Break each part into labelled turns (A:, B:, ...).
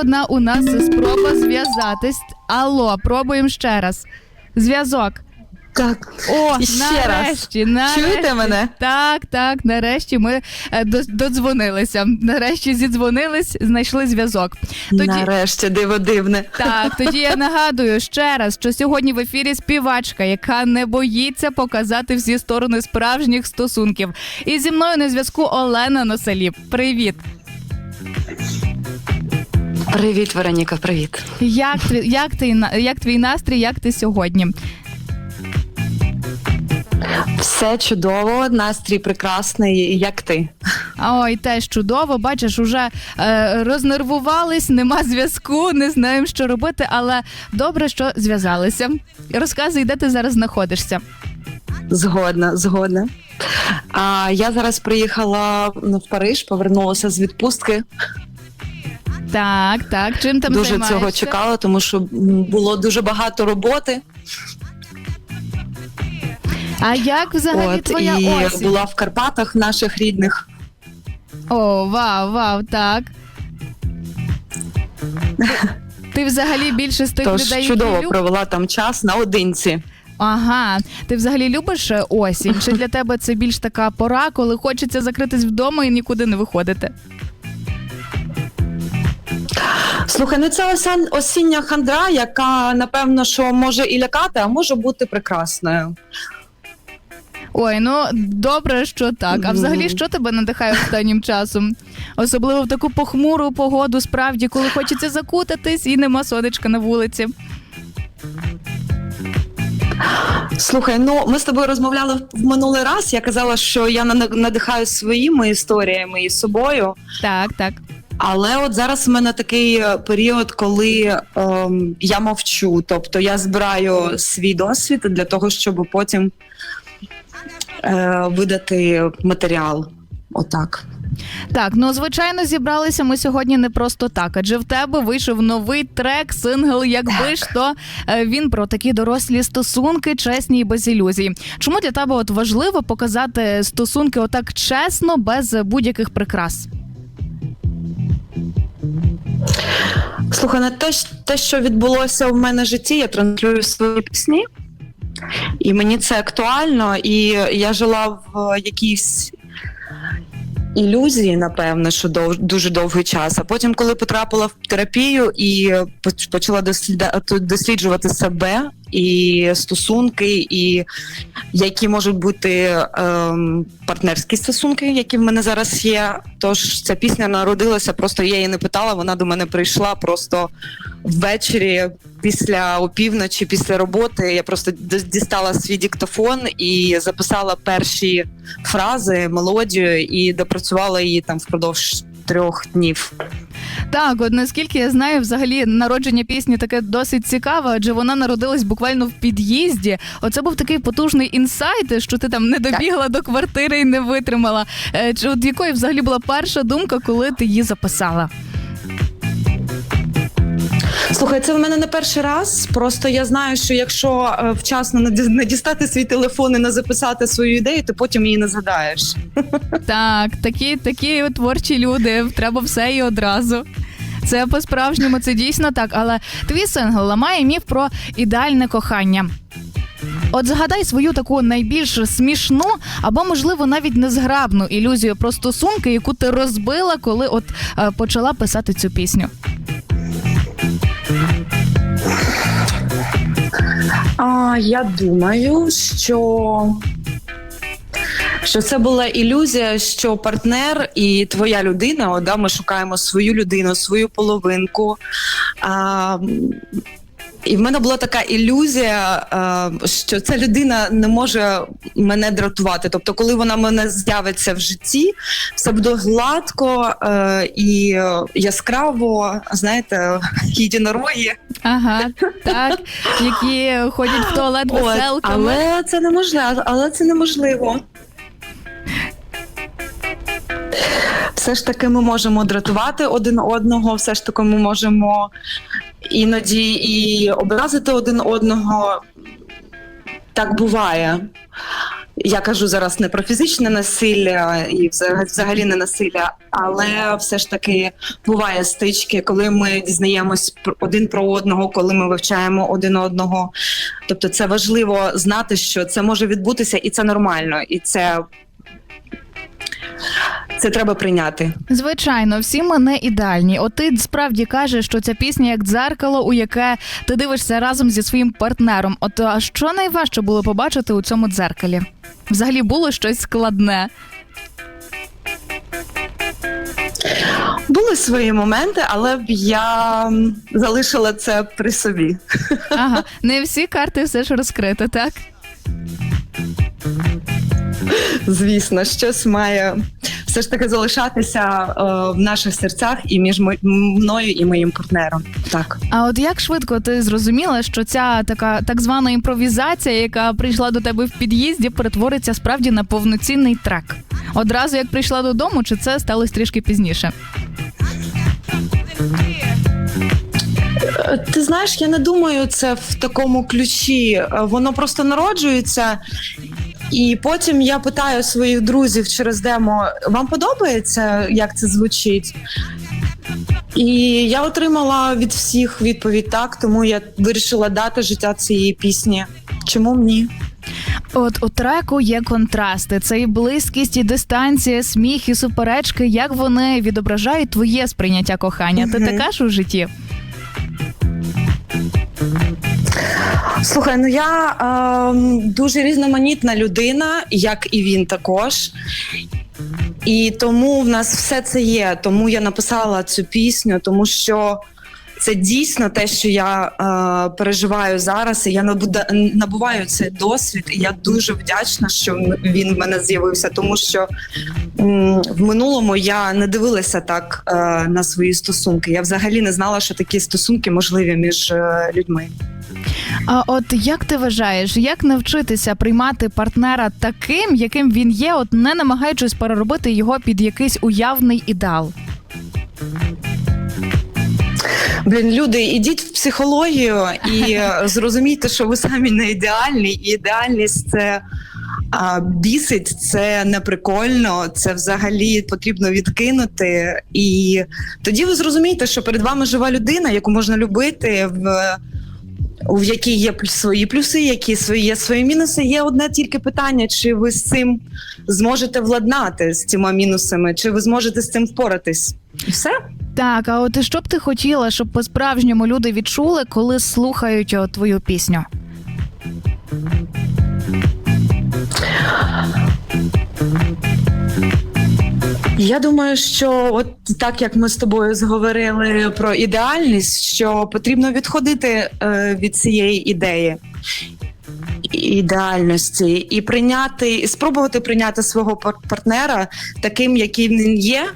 A: одна у нас спроба зв'язатись. Алло, пробуємо ще раз. Зв'язок.
B: Так.
A: О,
B: ще раз.
A: нарешті, нарешті.
B: Чуєте мене?
A: Так, так, нарешті ми е, додзвонилися. Нарешті зідзвонились, знайшли зв'язок. Тоді,
B: Нарешті диво дивне.
A: так, тоді я нагадую ще раз, що сьогодні в ефірі співачка, яка не боїться показати всі сторони справжніх стосунків. І зі мною на зв'язку Олена Носеліп. Привіт!
B: Привіт, Вероніка, привіт.
A: Як твій, як ти на- як твій настрій? Як ти сьогодні?
B: Все чудово, настрій прекрасний. Як ти?
A: Ой, теж чудово. Бачиш, уже е, рознервувались, нема зв'язку, не знаємо, що робити, але добре, що зв'язалися. Розказуй, де ти зараз знаходишся.
B: Згодна, згодна. А я зараз приїхала в Париж, повернулася з відпустки.
A: Так, так. Чим там
B: дуже
A: займаєшся?
B: цього чекала, тому що було дуже багато роботи.
A: А як взагалі
B: От
A: твоя
B: і
A: осінь?
B: була в Карпатах наших рідних.
A: О, вау, вау, так. Ти взагалі більше з тих
B: Тож
A: людей,
B: чудово
A: люб...
B: провела там час наодинці.
A: Ага, ти взагалі любиш е, осінь? Чи для тебе це більш така пора, коли хочеться закритись вдома і нікуди не виходити?
B: Слухай, ну це осіння хандра, яка напевно що може і лякати, а може бути прекрасною.
A: Ой, ну добре, що так. А взагалі, що тебе надихає останнім часом? Особливо в таку похмуру погоду, справді, коли хочеться закутатись і нема сонечка на вулиці.
B: Слухай, ну ми з тобою розмовляли в минулий раз. Я казала, що я надихаю своїми історіями і собою.
A: Так, так.
B: Але от зараз в мене такий е, період, коли ем, я мовчу. Тобто я збираю свій досвід для того, щоб потім е, видати матеріал. Отак.
A: Так, ну звичайно, зібралися ми сьогодні не просто так, адже в тебе вийшов новий трек, сингл, якби ж то е, він про такі дорослі стосунки, чесні і без ілюзій. Чому для тебе от важливо показати стосунки отак чесно, без будь-яких прикрас?
B: Слухай, на те, ж- те, що відбулося в мене в житті, я транслюю свої пісні, і мені це актуально. І я жила в якійсь ілюзії, напевно, що дов, дуже довгий час. А потім, коли потрапила в терапію і почала досліда- досліджувати себе і стосунки, і які можуть бути ем, партнерські стосунки, які в мене зараз є. Тож ця пісня народилася, просто я її не питала. Вона до мене прийшла просто ввечері після опівночі, після роботи. Я просто дістала свій диктофон і записала перші фрази, мелодію і допрацювала її там впродовж трьох днів.
A: Так, от наскільки я знаю, взагалі народження пісні таке досить цікаве, адже вона народилась буквально в під'їзді. Оце був такий потужний інсайт, що ти там не добігла до квартири і не витримала. Е, Чи от якою взагалі була перша думка, коли ти її записала?
B: Слухай, це в мене не перший раз. Просто я знаю, що якщо е, вчасно не дістати свій телефон і не записати свою ідею, ти потім її не згадаєш.
A: Так, такі, такі творчі люди. Треба все і одразу. Це по-справжньому, це дійсно так. Але твій сингл ламає міф про ідеальне кохання. От згадай свою таку найбільш смішну або, можливо, навіть незграбну ілюзію про стосунки, яку ти розбила, коли от е, почала писати цю пісню.
B: А я думаю, що. Що це була ілюзія, що партнер і твоя людина, о, да, ми шукаємо свою людину, свою половинку. А, і в мене була така ілюзія, що ця людина не може мене дратувати. Тобто, коли вона мене з'явиться в житті, все буде гладко е, і е, яскраво, знаєте, єдинороги.
A: Ага, так, які ходять в туалет веселками.
B: але це неможливо, але це неможливо. Все ж таки ми можемо дратувати один одного, все ж таки ми можемо іноді і образити один одного. Так буває. Я кажу зараз не про фізичне насилля і взаг- взагалі не насилля, але все ж таки буває стички, коли ми дізнаємось один про одного, коли ми вивчаємо один одного. Тобто, це важливо знати, що це може відбутися, і це нормально, і це, це треба прийняти.
A: Звичайно, всі ми не ідеальні. От ти справді кажеш, що ця пісня як дзеркало, у яке ти дивишся разом зі своїм партнером. От а що найважче було побачити у цьому дзеркалі? Взагалі було щось складне.
B: Були свої моменти, але б я залишила це при собі.
A: Ага, не всі карти все ж розкрито, так?
B: Звісно, щось має все ж таки залишатися е, в наших серцях і між мною і моїм партнером. Так.
A: А от як швидко ти зрозуміла, що ця така так звана імпровізація, яка прийшла до тебе в під'їзді, перетвориться справді на повноцінний трек? Одразу як прийшла додому, чи це сталося трішки пізніше?
B: Е, Ти знаєш, я не думаю, це в такому ключі. Е, Воно просто народжується. І потім я питаю своїх друзів через демо: вам подобається, як це звучить? І я отримала від всіх відповідь так, тому я вирішила дати життя цієї пісні. Чому б ні?
A: От у треку є контрасти. Це і близькість, і дистанція, сміх, і суперечки. Як вони відображають твоє сприйняття кохання? Ти
B: Мгм.
A: така ж у житті?
B: Слухай, ну я ем, дуже різноманітна людина, як і він також. І тому в нас все це є. Тому я написала цю пісню, тому що це дійсно те, що я е, переживаю зараз. І я набуда- набуваю цей досвід. І я дуже вдячна, що він в мене з'явився, тому що м, в минулому я не дивилася так е, на свої стосунки. Я взагалі не знала, що такі стосунки можливі між е, людьми.
A: А от як ти вважаєш, як навчитися приймати партнера таким, яким він є, от не намагаючись переробити його під якийсь уявний ідеал?
B: Блін, люди, ідіть в психологію і е, зрозумійте, що ви самі не ідеальні, і ідеальність це. А бісить це не прикольно, це взагалі потрібно відкинути. І тоді ви зрозумієте, що перед вами жива людина, яку можна любити, в, в якій є свої плюси, які свої є свої мінуси. Є одне тільки питання: чи ви з цим зможете владнати з цими мінусами, чи ви зможете з цим впоратись? Все.
A: Так, а от що б ти хотіла, щоб по-справжньому люди відчули, коли слухають твою пісню?
B: Я думаю, що от так як ми з тобою зговорили про ідеальність, що потрібно відходити е, від цієї ідеї ідеальності і прийняти, і спробувати прийняти свого пар- партнера таким, яким він є.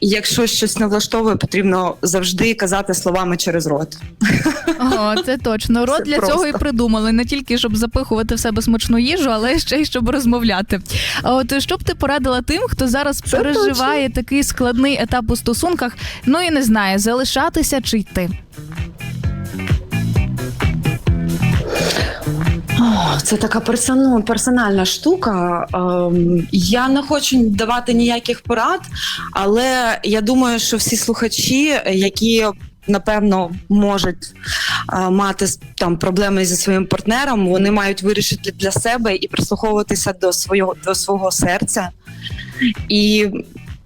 B: І якщо щось не влаштовує, потрібно завжди казати словами через рот.
A: О, це точно. Рот
B: Це
A: для
B: просто.
A: цього і придумали не тільки щоб запихувати в себе смачну їжу, але ще й щоб розмовляти. А от що б ти порадила тим, хто зараз
B: Це
A: переживає такий складний етап у стосунках, ну і не знає, залишатися чи йти.
B: Це така персональна штука. Ем, я не хочу давати ніяких порад, але я думаю, що всі слухачі, які напевно можуть е, мати там проблеми зі своїм партнером, вони мають вирішити для себе і прислуховуватися до свого до свого серця і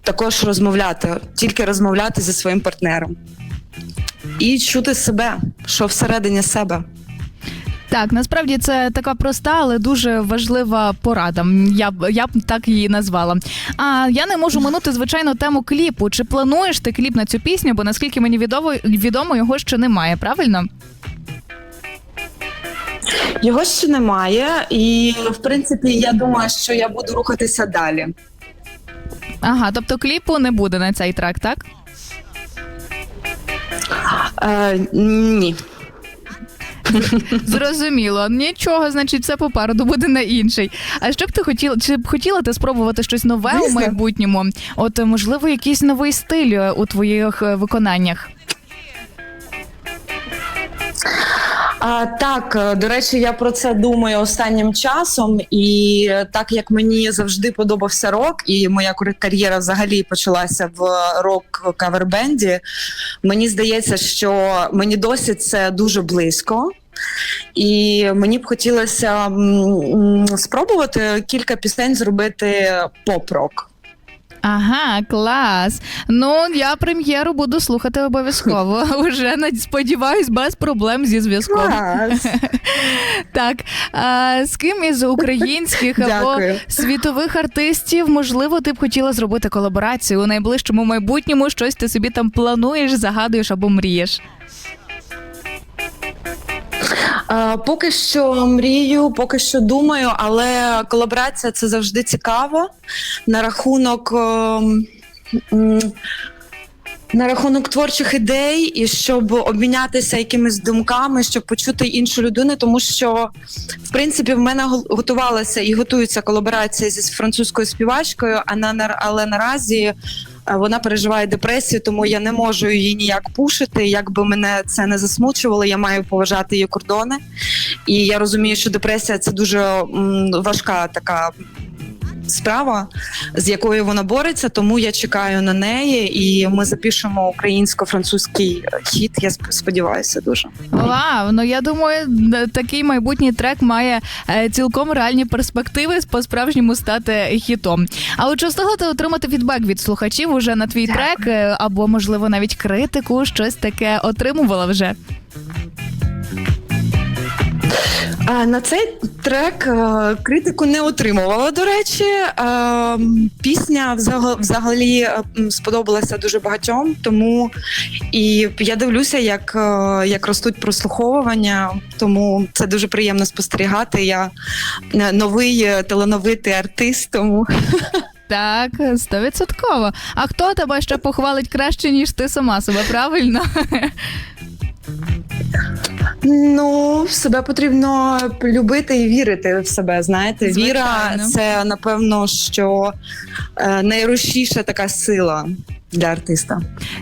B: також розмовляти, тільки розмовляти зі своїм партнером. І чути себе, що всередині себе.
A: Так, насправді це така проста, але дуже важлива порада. Я б я б так її назвала. А я не можу минути звичайно тему кліпу. Чи плануєш ти кліп на цю пісню? Бо наскільки мені відомо, відомо його ще немає, правильно?
B: Його ще немає, і в принципі я думаю, що я буду рухатися далі.
A: Ага, тобто кліпу не буде на цей трек, так?
B: Е, ні.
A: Зрозуміло. Нічого, значить, все попереду буде на інший. А що б ти хотіла? Чи б хотіла ти спробувати щось нове у майбутньому? От можливо, якийсь новий стиль е, у твоїх е, виконаннях?
B: А, так, е, до речі, я про це думаю останнім часом, і е, так як мені завжди подобався рок, і моя кар- кар'єра взагалі почалася в рок кавербенді, мені здається, що мені досі це дуже близько. І мені б хотілося спробувати кілька пісень зробити поп-рок.
A: Ага, клас. Ну я прем'єру буду слухати обов'язково. Уже сподіваюсь, без проблем зі зв'язком.
B: Клас!
A: Так, а, з ким із українських або світових артистів, можливо, ти б хотіла зробити колаборацію у найближчому майбутньому. Щось ти собі там плануєш, загадуєш або мрієш.
B: Е, Поки що мрію, поки що думаю, але колаборація це завжди цікаво. На рахунок. ем, На рахунок творчих ідей, і щоб обмінятися якимись думками, щоб почути іншу людину, тому що в принципі в мене готувалася і готується колаборація зі французькою співачкою, а на але наразі вона переживає депресію, тому я не можу її ніяк пушити. Якби мене це не засмучувало, я маю поважати її кордони. І я розумію, що депресія це дуже важка така справа, з якою вона бореться. Тому я чекаю на неї, і ми запишемо українсько-французький хіт. Я сподіваюся дуже.
A: Вау, ну я думаю, такий майбутній трек має е, цілком реальні перспективи по справжньому стати хітом. А от чи встигла ти отримати фідбек від слухачів уже на твій
B: Дякую.
A: трек, е, або можливо навіть критику, щось таке отримувала вже?
B: На цей трек е, критику не отримувала. До речі, Е, пісня взага- взагалі е, сподобалася дуже багатьом. Тому і я дивлюся, як, як ростуть прослуховування. Тому це дуже приємно спостерігати. Я новий талановитий артист. Тому
A: Так, стовідсотково. А хто тебе ще похвалить краще, ніж ти сама себе, правильно?
B: Ну себе потрібно любити і вірити в себе. Знаєте, віра
A: Звичайно.
B: це напевно, що е, найрушіша така сила для артиста.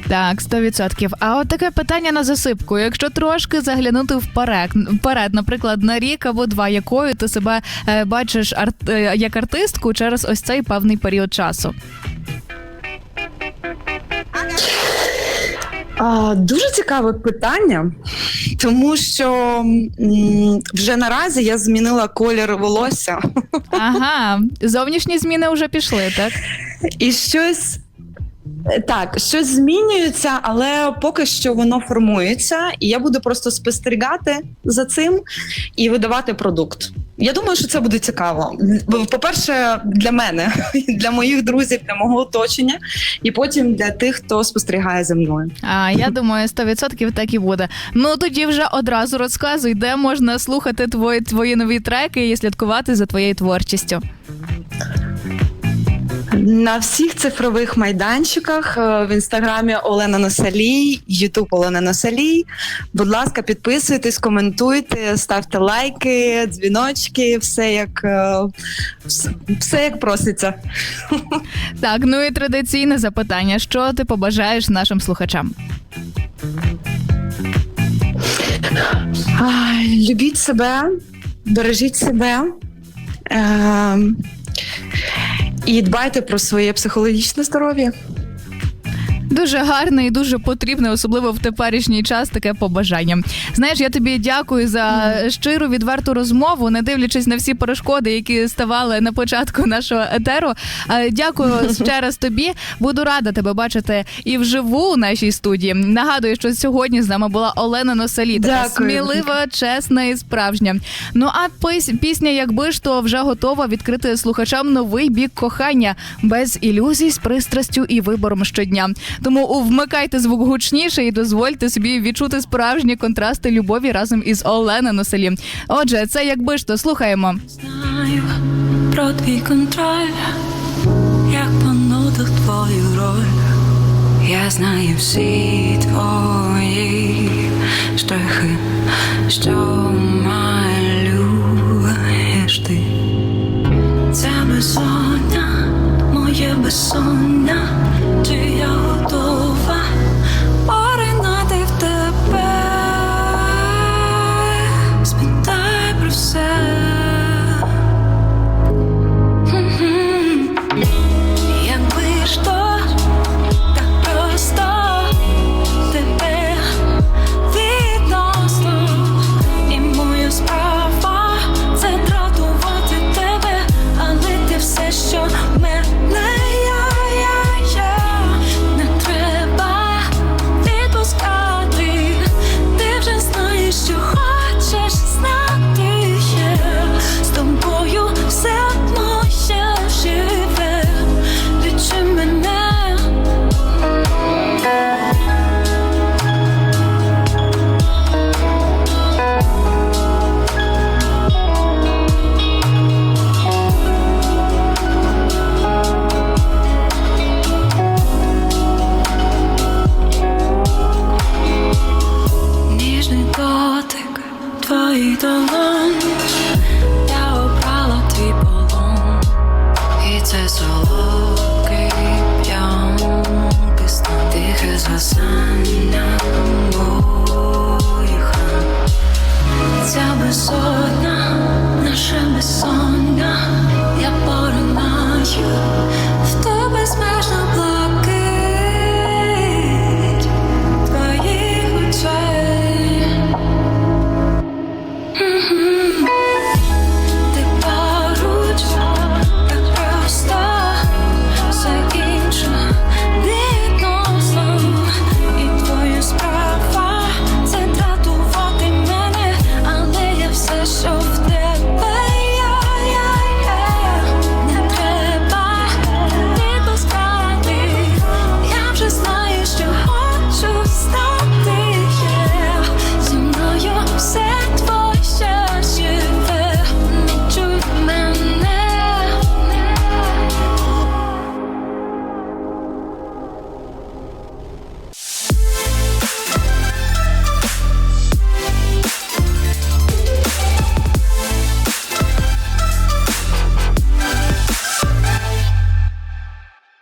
A: Так, 100%. А от таке питання на засипку. Якщо трошки заглянути вперед, вперед, наприклад, на рік або два, якою ти себе е, бачиш арт, е, як артистку через ось цей певний період часу?
B: А, дуже цікаве питання, тому що м, вже наразі я змінила колір волосся
A: Ага, зовнішні зміни вже пішли, так?
B: і щось. Так, щось змінюється, але поки що воно формується, і я буду просто спостерігати за цим і видавати продукт. Я думаю, що це буде цікаво. По-перше, для мене, для моїх друзів, для мого оточення, і потім для тих, хто спостерігає за мною.
A: А я думаю, 100% так і буде. Ну тоді вже одразу розказуй, де можна слухати твої, твої нові треки і слідкувати за твоєю творчістю.
B: На всіх цифрових майданчиках е, в інстаграмі Олена Носалій, Ютуб Олена Носалій. Будь ласка, підписуйтесь, коментуйте, ставте лайки, дзвіночки, все як е, все як проситься.
A: Так, ну і традиційне запитання: що ти побажаєш нашим слухачам?
B: Любіть себе, бережіть себе. І дбайте про своє психологічне здоров'я.
A: Дуже гарне і дуже потрібне, особливо в теперішній час, таке побажання. Знаєш, я тобі дякую за щиру відверту розмову, не дивлячись на всі перешкоди, які ставали на початку нашого етеру. Е, Дякую ще раз тобі. Буду рада тебе бачити і вживу у нашій студії. Нагадую, що сьогодні з нами була Олена Носалі, така смілива, чесна і справжня. Ну а пісня, якби ж то вже готова відкрити слухачам новий бік кохання без ілюзій з пристрастю і вибором щодня. Тому вмикайте звук гучніше і дозвольте собі відчути справжні контрасти любові разом із Олена Носелі. Отже, це якби ж то слухаємо.
C: Знаю про твій контроль, як понудив твою роль. Я знаю всі твої штрихи, що малюєш ти. Це безсоння, моє безсоння,